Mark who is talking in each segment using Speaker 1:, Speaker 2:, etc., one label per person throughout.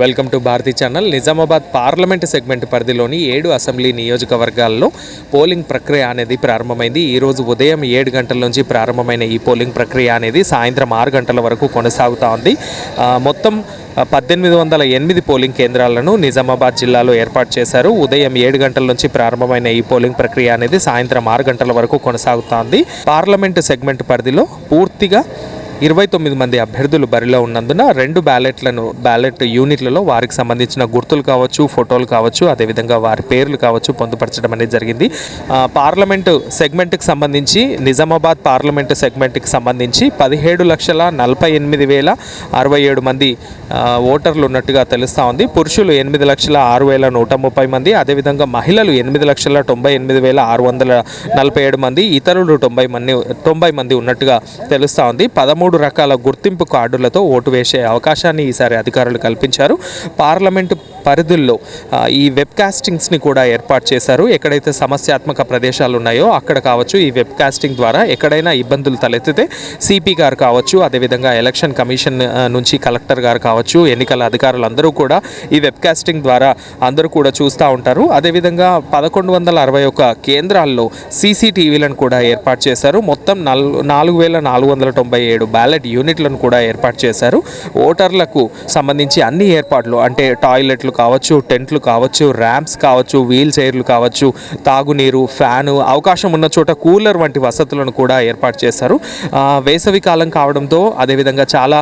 Speaker 1: Welcome to Bharathi channel. Nizamabad parliament segment పరిధిలోని ఏడు assembly నియోజకవర్గాల్లో పోలింగ్ ప్రక్రియ అనేది ప్రారంభమైంది. ఈరోజు ఉదయం ఏడు గంటల నుంచి ప్రారంభమైన ఈ పోలింగ్ ప్రక్రియ అనేది సాయంత్రం ఆరు గంటల వరకు కొనసాగుతూ ఉంది. మొత్తం పద్దెనిమిది వందల ఎనిమిది పోలింగ్ కేంద్రాలను నిజామాబాద్ జిల్లాలో ఏర్పాటు చేశారు. ఉదయం ఏడు గంటల నుంచి ప్రారంభమైన ఈ పోలింగ్ ప్రక్రియ అనేది సాయంత్రం ఆరు గంటల వరకు కొనసాగుతోంది పార్లమెంటు సెగ్మెంట్ పరిధిలో పూర్తిగా ఇరవై తొమ్మిది మంది అభ్యర్థులు బరిలో ఉన్నందున రెండు బ్యాలెట్లను బ్యాలెట్ యూనిట్లలో వారికి సంబంధించిన గుర్తులు కావచ్చు ఫోటోలు కావచ్చు అదేవిధంగా వారి పేర్లు కావచ్చు పొందుపరచడం అనేది జరిగింది. పార్లమెంటు సెగ్మెంట్కి సంబంధించి నిజామాబాద్ పార్లమెంటు సెగ్మెంట్కి సంబంధించి పదిహేడు లక్షల నలభై ఎనిమిది వేల అరవై ఏడు మంది ఓటర్లు ఉన్నట్టుగా తెలుస్తూ ఉంది. పురుషులు ఎనిమిది లక్షల ఆరు వేల నూట ముప్పై మంది అదేవిధంగా మహిళలు ఎనిమిది లక్షల తొంభై ఎనిమిది వేల ఆరు వందల నలభై ఏడు మంది ఇతరులు తొంభై మంది తొంభై మంది ఉన్నట్టుగా తెలుస్తూ ఉంది. పదమూడు రకాల గుర్తింపు కార్డులతో ఓటు వేసే అవకాశాన్ని ఈసారి అధికారులు కల్పించారు. పార్లమెంటు పరిధుల్లో ఈ వెబ్ కాస్టింగ్స్ని కూడా ఏర్పాటు చేశారు. ఎక్కడైతే సమస్యాత్మక ప్రదేశాలు ఉన్నాయో అక్కడ కావచ్చు ఈ వెబ్ కాస్టింగ్ ద్వారా ఎక్కడైనా ఇబ్బందులు తలెత్తితే సిపి గారు కావచ్చు అదేవిధంగా ఎలక్షన్ కమిషన్ నుంచి కలెక్టర్ గారు కావచ్చు ఎన్నికల అధికారులు అందరూ కూడా ఈ వెబ్ కాస్టింగ్ ద్వారా అందరూ కూడా చూస్తూ ఉంటారు. అదేవిధంగా పదకొండు వందల అరవై ఒక కేంద్రాల్లో సీసీటీవీలను కూడా ఏర్పాటు చేశారు. మొత్తం నాలుగు నాలుగు వేల నాలుగు వందల తొంభై ఏడు బ్యాలెట్ యూనిట్లను కూడా ఏర్పాటు చేశారు. ఓటర్లకు సంబంధించి అన్ని ఏర్పాట్లు అంటే టాయిలెట్లు కావచ్చు టెంట్లు కావచ్చు ర్యాంప్స్ కావచ్చు వీల్ చైర్లు కావచ్చు తాగునీరు ఫ్యాను అవకాశం ఉన్న చోట కూలర్ వంటి వసతులను కూడా ఏర్పాటు చేశారు. వేసవి కాలం కావడంతో అదేవిధంగా చాలా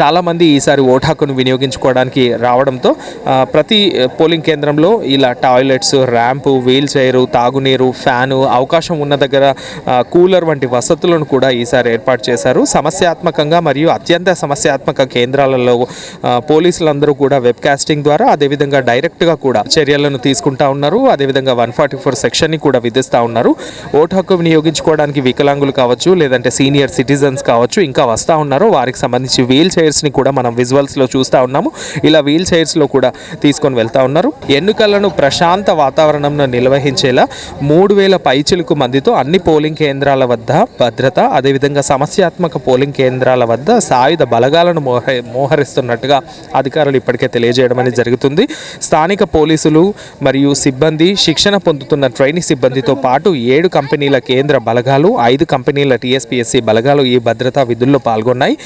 Speaker 1: చాలామంది ఈసారి ఓటు హక్కును వినియోగించుకోవడానికి రావడంతో ప్రతి పోలింగ్ కేంద్రంలో ఇలా టాయిలెట్స్ ర్యాంపు వీల్ చైరు తాగునీరు ఫ్యాను అవకాశం ఉన్న దగ్గర కూలర్ వంటి వసతులను కూడా ఈసారి ఏర్పాటు చేశారు. సమస్య సమస్యాత్మకంగా మరియు అత్యంత సమస్యాత్మక కేంద్రాలలో పోలీసులందరూ కూడా వెబ్ కాస్టింగ్ ద్వారా అదేవిధంగా డైరెక్ట్గా కూడా చర్యలను తీసుకుంటా ఉన్నారు. అదేవిధంగా వన్ ఫార్టీ ఫోర్ సెక్షన్ని కూడా విధిస్తూ ఉన్నారు. ఓటు హక్కు వినియోగించుకోవడానికి వికలాంగులు కావచ్చు లేదంటే సీనియర్ సిటిజన్స్ కావచ్చు ఇంకా వస్తూ ఉన్నారు. వారికి సంబంధించి వీల్ చైర్స్ని కూడా మనం విజువల్స్లో చూస్తూ ఉన్నాము. ఇలా వీల్ చైర్స్లో కూడా తీసుకొని వెళ్తా ఉన్నారు. ఎన్నికలను ప్రశాంత వాతావరణంలో నిర్వహించేలా మూడు వేల పైచిలుకు మందితో అన్ని పోలింగ్ కేంద్రాల వద్ద భద్రత అదేవిధంగా సమస్యాత్మక పోలింగ్ కేంద్రాల వద్ద సాయుధ బలగాలను మోహ మోహరిస్తున్నట్టుగా అధికారులు ఇప్పటికే తెలియజేయడం అనేది జరుగుతుంది. స్థానిక పోలీసులు మరియు సిబ్బంది శిక్షణ పొందుతున్న ట్రైనింగ్ సిబ్బందితో పాటు ఏడు కంపెనీల కేంద్ర బలగాలు ఐదు కంపెనీల టీఎస్పీఎస్సీ బలగాలు ఈ భద్రతా విధుల్లో పాల్గొన్నాయి.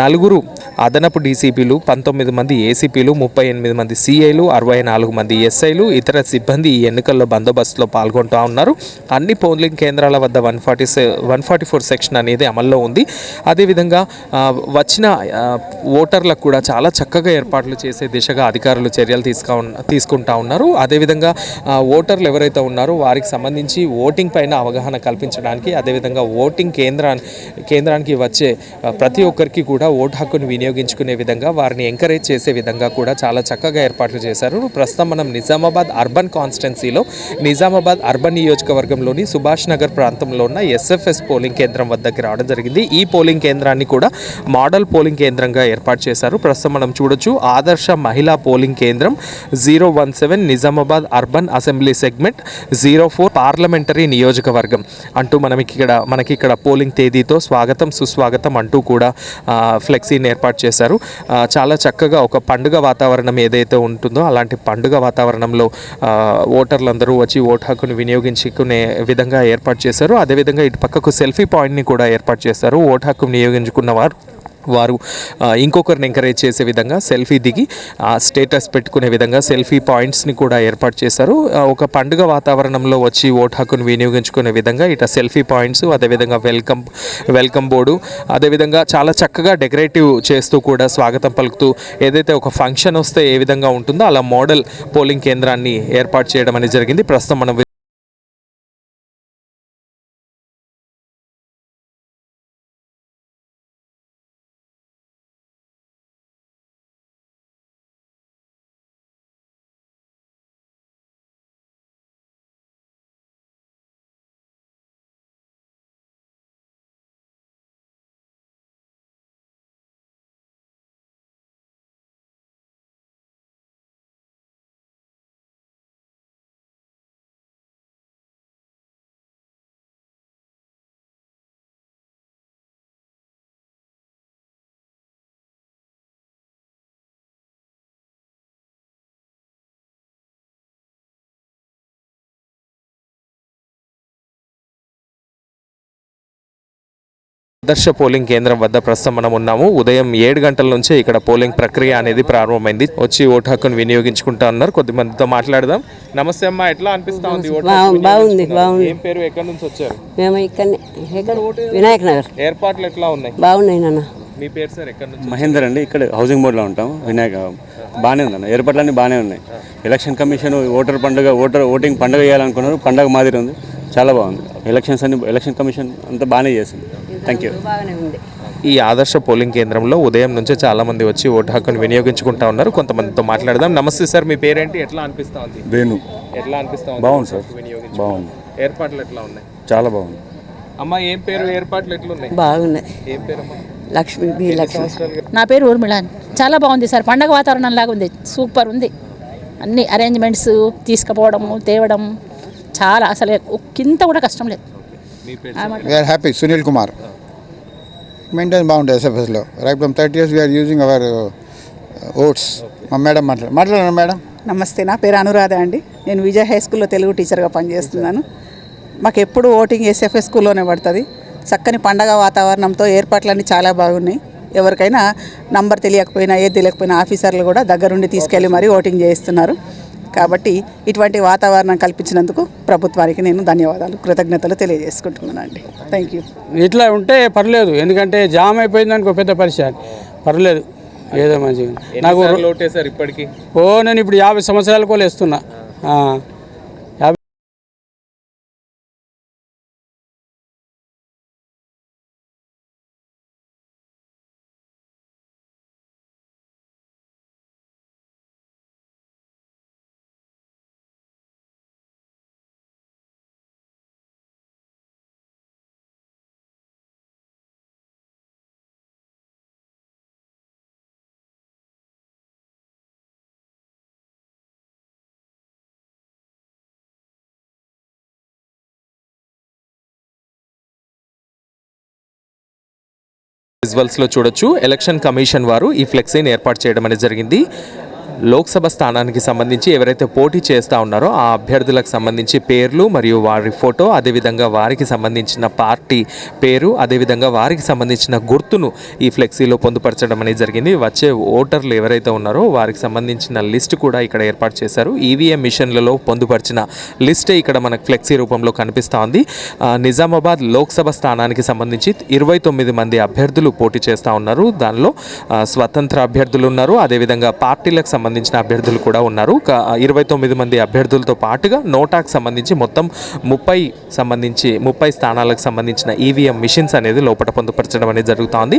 Speaker 1: నలుగురు అదనపు డీసీపీలు పంతొమ్మిది మంది ఏసీపీలు ముప్పై ఎనిమిది మంది సిఐలు అరవై నాలుగు మంది ఎస్ఐలు ఇతర సిబ్బంది ఈ ఎన్నికల్లో బందోబస్తులో పాల్గొంటూ ఉన్నారు. అన్ని పోలింగ్ కేంద్రాల వద్ద one forty one forty four section అనేది అమల్లో ఉంది. అదేవిధంగా అదేవిధంగా వచ్చిన ఓటర్లకు కూడా చాలా చక్కగా ఏర్పాట్లు చేసే దిశగా అధికారులు చర్యలు తీసుకా తీసుకుంటా ఉన్నారు. అదేవిధంగా ఓటర్లు ఎవరైతే ఉన్నారో వారికి సంబంధించి ఓటింగ్ పైన అవగాహన కల్పించడానికి అదేవిధంగా ఓటింగ్ కేంద్రాన్ని కేంద్రానికి వచ్చే ప్రతి ఒక్కరికి కూడా ఓటు హక్కును వినియోగించుకునే విధంగా వారిని ఎంకరేజ్ చేసే విధంగా కూడా చాలా చక్కగా ఏర్పాట్లు చేశారు. ప్రస్తుతం మనం నిజామాబాద్ అర్బన్ కాన్స్టిట్యున్సీలో నిజామాబాద్ అర్బన్ నియోజకవర్గంలోని సుభాష్ నగర్ ప్రాంతంలో ఉన్న ఎస్ఎఫ్ఎస్ పోలింగ్ కేంద్రం వద్దకు రావడం జరిగింది. ఈ పోలింగ్ కేంద్రం కేంద్రాన్ని కూడా మోడల్ పోలింగ్ కేంద్రంగా ఏర్పాటు చేశారు. ప్రస్తుతం మనం చూడొచ్చు ఆదర్శ మహిళా పోలింగ్ కేంద్రం zero one seven Nizamabad urban assembly segment zero four parliamentary నియోజకవర్గం. అంటూ మనం ఇక్కడ మనకి ఇక్కడ పోలింగ్ తేదీతో స్వాగతం సుస్వాగతం అంటూ కూడా ఫ్లెక్సీని ఏర్పాటు చేశారు. చాలా చక్కగా ఒక పండుగ వాతావరణం ఏదైతే ఉంటుందో అలాంటి పండుగ వాతావరణంలో ఓటర్లందరూ వచ్చి ఓటు హక్కును వినియోగించుకునే విధంగా ఏర్పాటు చేశారు. అదేవిధంగా ఇటు పక్కకు సెల్ఫీ పాయింట్ని కూడా ఏర్పాటు చేశారు. ఓటు హక్కు వినియోగించుకున్నవారు వారు ఇంకొకరిని ఎంకరేజ్ చేసే విధంగా సెల్ఫీ దిగి ఆ స్టేటస్ పెట్టుకునే విధంగా సెల్ఫీ పాయింట్స్ని కూడా ఏర్పాటు చేశారు. ఒక పండుగ వాతావరణంలో వచ్చి ఓటు హక్కును వినియోగించుకునే విధంగా ఇట సెల్ఫీ పాయింట్స్ అదేవిధంగా వెల్కమ్ వెల్కమ్ బోర్డు అదేవిధంగా చాలా చక్కగా డెకరేటివ్ చేస్తూ కూడా స్వాగతం పలుకుతూ ఏదైతే ఒక ఫంక్షన్ వస్తే ఏ విధంగా ఉంటుందో అలా మోడల్ పోలింగ్ కేంద్రాన్ని ఏర్పాటు చేయడం అనేది జరిగింది. ప్రస్తుతం మనం ఆదర్శ పోలింగ్ కేంద్రం వద్ద ప్రస్తుతం మనం ఉన్నాము. ఉదయం ఏడు గంటల నుంచే ఇక్కడ పోలింగ్ ప్రక్రియ అనేది ప్రారంభమైంది. వచ్చి ఓటు హక్కును వినియోగించుకుంటా ఉన్నారు. కొద్దిమందితో మాట్లాడదాం. నమస్తే అమ్మా ఎట్లా అనిపిస్తా ఉంది ఓటు హక్కు
Speaker 2: బాగుంది, బాగుంది.
Speaker 1: ఏం పేరు? ఎక్కడి నుంచి వచ్చారు?
Speaker 2: మేము ఇక్కడనే ఎక్కడ వినాయక్ నగర్.
Speaker 1: ఏర్పాట్లు ఎట్లా ఉన్నాయి?
Speaker 2: బాగున్నాయి నాన్న.
Speaker 1: మీ పేరు సార్ ఎక్కడి నుంచి
Speaker 3: మహేందర్ అండి ఇక్కడ హౌసింగ్ బోర్డులో ఉంటాం. వినాయక బాగానే ఉందన్న ఏర్పాట్లన్నీ బాగానే ఉన్నాయి. ఎలక్షన్ కమిషన్ ఓటర్ పండుగ ఓటర్ ఓటింగ్ పండుగ చేయాలనుకున్నారు. పండుగ మాదిరి ఉంది. చాలా బాగుంది. ఎలక్షన్స్ అన్ని ఎలక్షన్ కమిషన్ అంతా బాగానే చేసింది. థ్యాంక్ యూ
Speaker 2: బాగానే ఉంది.
Speaker 1: ఈ ఆదర్శ పోలింగ్ కేంద్రంలో ఉదయం నుంచే చాలా మంది వచ్చి ఓటు హక్కును వినియోగించుకుంటా ఉన్నారు. కొంతమందితో మాట్లాడదాం. నమస్తే సార్ మీ పేరేంటి? ఎట్లా అనిపిస్తా ఉంది?
Speaker 4: వేణు.
Speaker 1: ఎట్లా అనిపిస్తా ఉంది?
Speaker 4: బాగుంది సార్.
Speaker 1: వినియోగించు
Speaker 4: బాగుంది.
Speaker 1: ఏర్పాట్లు ఎట్లా ఉన్నాయి?
Speaker 4: చాలా బాగుంది.
Speaker 1: అమ్మా ఏం పేరు? ఏర్పాట్లు ఎట్లున్నాయి?
Speaker 2: బాగున్నాయి.
Speaker 1: ఏం పేరమ్మా?
Speaker 2: లక్ష్మి బి. లక్ష్మి.
Speaker 5: నా పేరు ఊర్మిళ. చాలా బాగుంది సార్. పండగ వాతావరణం లాగా ఉంది. సూపర్ ఉంది. అన్ని అరేంజ్మెంట్స్ తీసుకుపోవడము తేవడం చాలా. అసలు కింత కూడా కష్టం లేదు.
Speaker 6: హ్యాపీ సునీల్ కుమార్. మెయింటైన్ బాగుంటుంది ఎస్ఎఫ్ఎస్లో right from thirty years we're using our oats మా మేడం మాట్లాడు మాట్లాడండి మేడం.
Speaker 7: నమస్తే నా పేరు అనురాధ అండి. నేను విజయ్ హై స్కూల్లో తెలుగు టీచర్గా పనిచేస్తున్నాను. మాకు ఎప్పుడు ఓటింగ్ ఎస్ఎఫ్ఎస్ స్కూల్లోనే పడుతుంది. చక్కని పండగ వాతావరణంతో ఏర్పాట్లన్నీ చాలా బాగున్నాయి. ఎవరికైనా నంబర్ తెలియకపోయినా ఏది తెలియకపోయినా ఆఫీసర్లు కూడా దగ్గరుండి తీసుకెళ్ళి మరీ ఓటింగ్ చేయిస్తున్నారు. కాబట్టి ఇటువంటి వాతావరణం కల్పించినందుకు ప్రభుత్వానికి నేను ధన్యవాదాలు కృతజ్ఞతలు తెలియజేసుకుంటున్నానండి. థ్యాంక్ యూ
Speaker 8: ఇట్లా ఉంటే పర్లేదు ఎందుకంటే జామ్ అయిపోయింది అనుకో పెద్ద పరిచయం. పర్లేదు ఏదో మంచిగా నాకు
Speaker 1: ఇప్పటికి?
Speaker 8: ఓ నేను ఇప్పుడు యాభై సంవత్సరాల కూడా వేస్తున్నా.
Speaker 1: విజువల్స్లో చూడొచ్చు. ఎలక్షన్ కమిషన్ వారు ఈ ఫ్లెక్సీని ఏర్పాటు చేయడం అనేది జరిగింది. లోక్సభ స్థానానికి సంబంధించి ఎవరైతే పోటీ చేస్తూ ఉన్నారో ఆ అభ్యర్థులకు సంబంధించి పేర్లు మరియు వారి ఫోటో అదేవిధంగా వారికి సంబంధించిన పార్టీ పేరు అదేవిధంగా వారికి సంబంధించిన గుర్తును ఈ ఫ్లెక్సీలో పొందుపరచడం అనేది జరిగింది. వచ్చే ఓటర్లు ఎవరైతే ఉన్నారో వారికి సంబంధించిన లిస్ట్ కూడా ఇక్కడ ఏర్పాటు చేశారు. ఈవీఎం మిషన్లలో పొందుపరిచిన లిస్టే ఇక్కడ మనకు ఫ్లెక్సీ రూపంలో కనిపిస్తూ ఉంది. నిజామాబాద్ లోక్సభ స్థానానికి సంబంధించి ఇరవై తొమ్మిది మంది అభ్యర్థులు పోటీ చేస్తూ ఉన్నారు. దానిలో స్వతంత్ర అభ్యర్థులు ఉన్నారు. అదేవిధంగా పార్టీలకు సంబంధించి సంబంధించిన అభ్యర్థులు కూడా ఉన్నారు. ఇరవై తొమ్మిది మంది అభ్యర్థులతో పాటుగా నోటాకు సంబంధించి మొత్తం ముప్పై సంబంధించి ముప్పై స్థానాలకు సంబంధించిన ఈవీఎం మిషన్స్ అనేది లోపల పొందుపరచడం అనేది జరుగుతోంది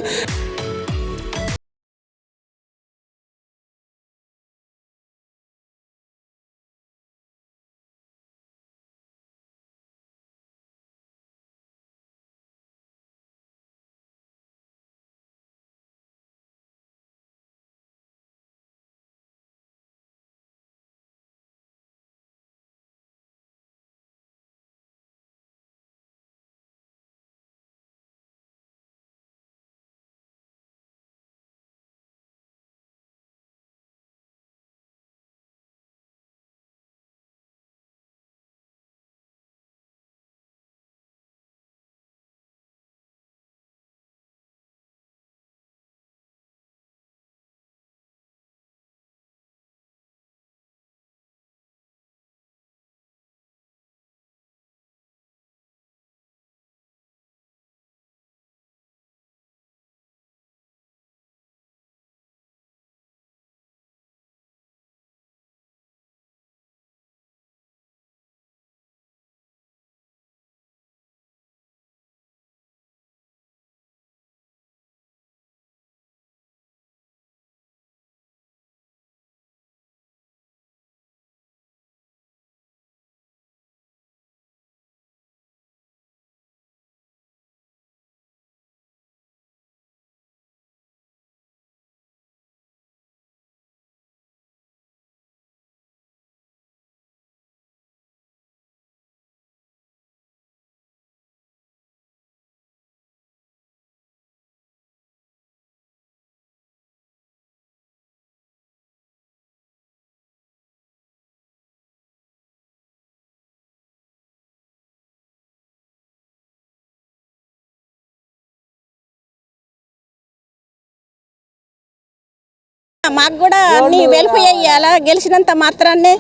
Speaker 4: మాకు కూడా అన్ని వెలిపోయాల గెలిచినంత మాత్రాన్నే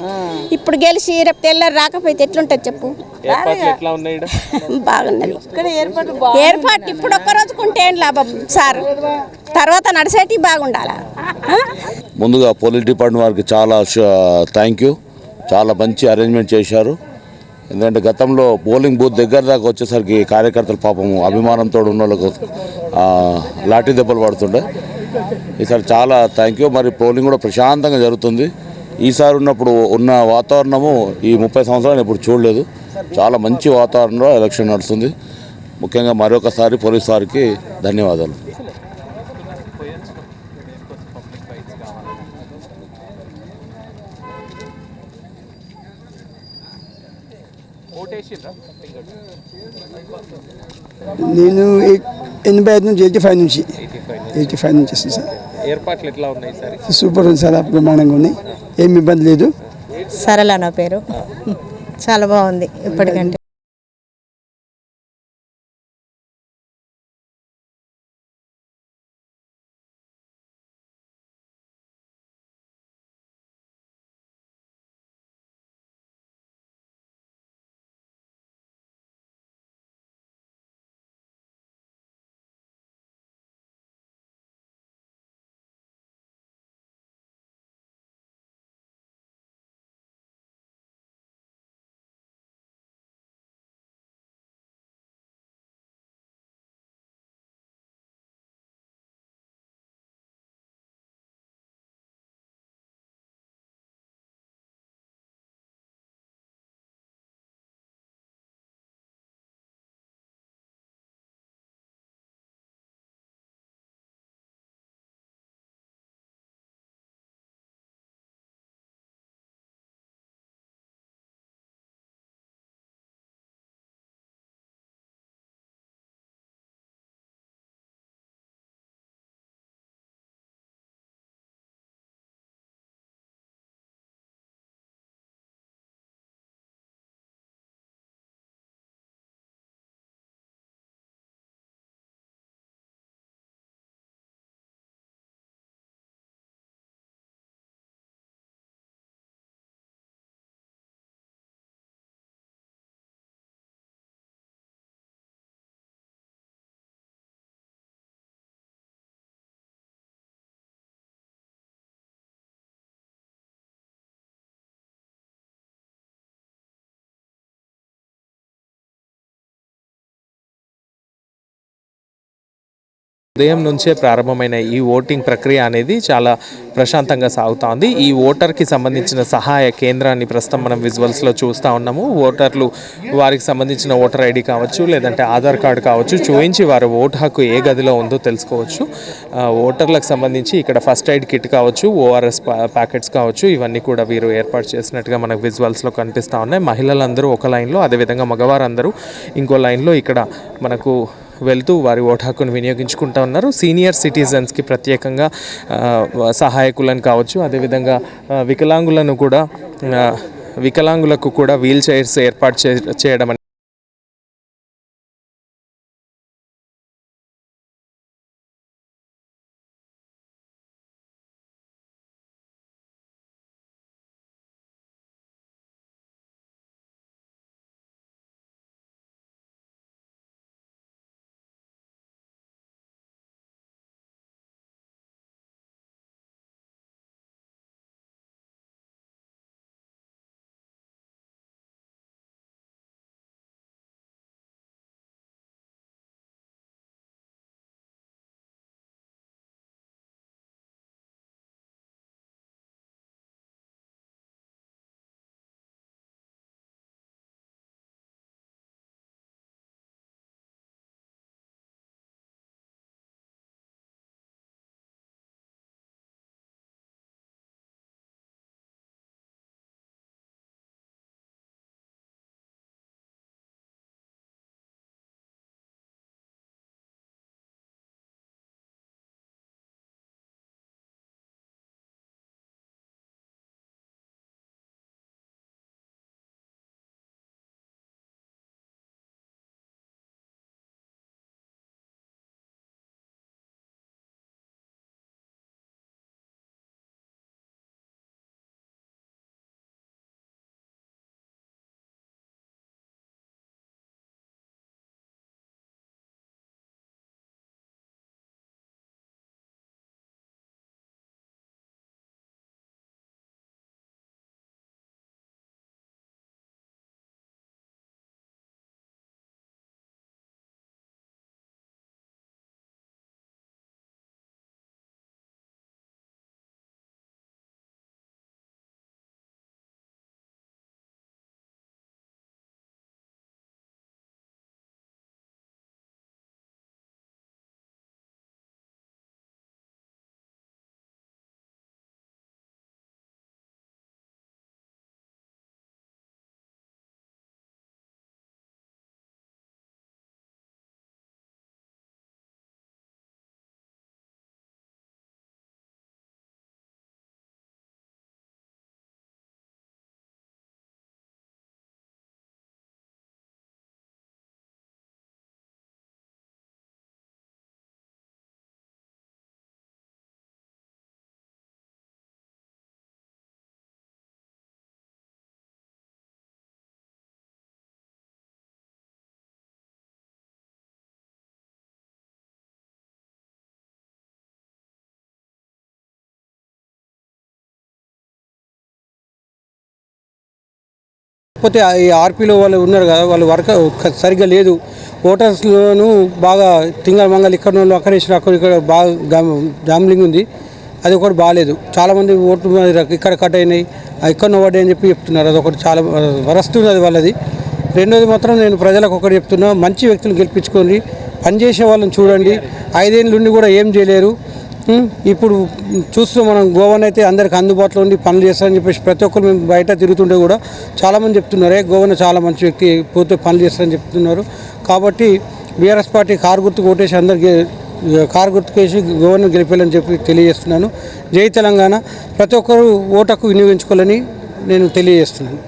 Speaker 4: ఇప్పుడు గెలిచి రేపు తెల్లారి రాకపోతే ఎట్లుంటది చెప్పు? బాగున్నది ఏర్పాటు ఇప్పుడు ఒక్క రోజుకుంటే ఏం లాభం సార్? తర్వాత నడిచేటి బాగుండాలా?
Speaker 9: ముందుగా పోలీస్ డిపార్ట్మెంట్ వారికి చాలా థ్యాంక్ యూ చాలా మంచి అరేంజ్మెంట్ చేశారు. ఎందుకంటే గతంలో పోలింగ్ బూత్ దగ్గర దాకా వచ్చేసరికి కార్యకర్తలు పాపం అభిమానంతో ఉన్న వాళ్ళకు ఆ, లాఠీ దెబ్బలు పడుతుండే. ఈసారి చాలా థ్యాంక్ యూ మరి పోలింగ్ కూడా ప్రశాంతంగా జరుగుతుంది. ఈసారి ఉన్నప్పుడు ఉన్న వాతావరణము ఈ ముప్పై సంవత్సరాలు ఇప్పుడు చూడలేదు. చాలా మంచి వాతావరణంలో ఎలక్షన్ నడుస్తుంది. ముఖ్యంగా మరొకసారి పోలీస్ వారికి ధన్యవాదాలు.
Speaker 10: నేను ఎనభై ఐదు నుంచి ఎయిటీ ఫైవ్ నుంచి. ఎయిటీ ఫైవ్ నుంచి వస్తుంది సార్.
Speaker 1: ఏర్పాట్లు ఎట్లా ఉన్నాయి సరే?
Speaker 10: సూపర్ ఉంది సార్ బ్రహ్మాండంగా ఉన్నాయి ఏమి ఇబ్బంది లేదు.
Speaker 11: సరళ నా పేరు. చాలా బాగుంది ఇప్పటికంటే.
Speaker 1: ఉదయం నుంచే ప్రారంభమైన ఈ ఓటింగ్ ప్రక్రియ అనేది చాలా ప్రశాంతంగా సాగుతోంది ఈ ఓటర్కి సంబంధించిన సహాయ కేంద్రాన్ని ప్రస్తుతం మనం విజువల్స్లో చూస్తూ ఉన్నాము. ఓటర్లు వారికి సంబంధించిన ఓటర్ ఐడి కావచ్చు లేదంటే ఆధార్ కార్డు కావచ్చు చూపించి వారి ఓటు హక్కు ఏ గదిలో ఉందో తెలుసుకోవచ్చు. ఓటర్లకు సంబంధించి ఇక్కడ ఫస్ట్ ఎయిడ్ కిట్ కావచ్చు ఓఆర్ఎస్ ప్యాకెట్స్ కావచ్చు ఇవన్నీ కూడా వీరు ఏర్పాటు చేసినట్టుగా మనకు విజువల్స్లో కనిపిస్తూ ఉన్నాయి. మహిళలందరూ ఒక లైన్లో అదేవిధంగా మగవారందరూ ఇంకో లైన్లో ఇక్కడ మనకు వెళ్తూ వారి ఓటు హక్కును వినియోగించుకుంటా ఉన్నారు. సీనియర్ సిటిజన్స్కి ప్రత్యేకంగా సహాయకులను కావచ్చు అదేవిధంగా వికలాంగులను కూడా వికలాంగులకు కూడా వీల్ చైర్స్ ఏర్పాటు చే చేయడం
Speaker 8: కాకపోతే ఈ ఆర్పీలో వాళ్ళు ఉన్నారు కదా వాళ్ళు వర్క్ సరిగ్గా లేదు. ఓటర్స్లోనూ బాగా తింగల మంగళ ఇక్కడ వాళ్ళు అక్కడ వేసిన అక్కడ ఇక్కడ బాగా జాంబ్లింగ్ ఉంది. అది ఒకటి బాగాలేదు. చాలామంది ఓట్లు ఇక్కడ కట్ అయినాయి. ఇక్కడ పడ్డాయి అని చెప్పి చెప్తున్నారు. అది ఒకటి చాలా వరస్ట్ ఉంది అది వాళ్ళది. రెండోది మాత్రం నేను ప్రజలకు ఒకటి చెప్తున్నా మంచి వ్యక్తులు గెలిపించుకోండి. పనిచేసే వాళ్ళని చూడండి. ఐదేళ్ళ నుండి కూడా ఏం చేయలేరు. ఇప్పుడు చూస్తున్నాం మనం గోవన్ అయితే అందరికి అందుబాటులో ఉండి పనులు చేస్తారని చెప్పేసి ప్రతి ఒక్కరు మేము బయట తిరుగుతుంటే కూడా చాలామంది చెప్తున్నారు ఏ గోవన్ చాలా మంచి వ్యక్తి పోతే పనులు చేస్తారని చెప్తున్నారు. కాబట్టి బీఆర్ఎస్ పార్టీ కారు గుర్తు కొట్టేసి అందరికీ కారు గుర్తుకేసి గవర్నర్ గెలిపేయాలని చెప్పి తెలియజేస్తున్నాను. జై తెలంగాణ. ప్రతి ఒక్కరు ఓటకు వినియోగించుకోవాలని నేను తెలియజేస్తున్నాను.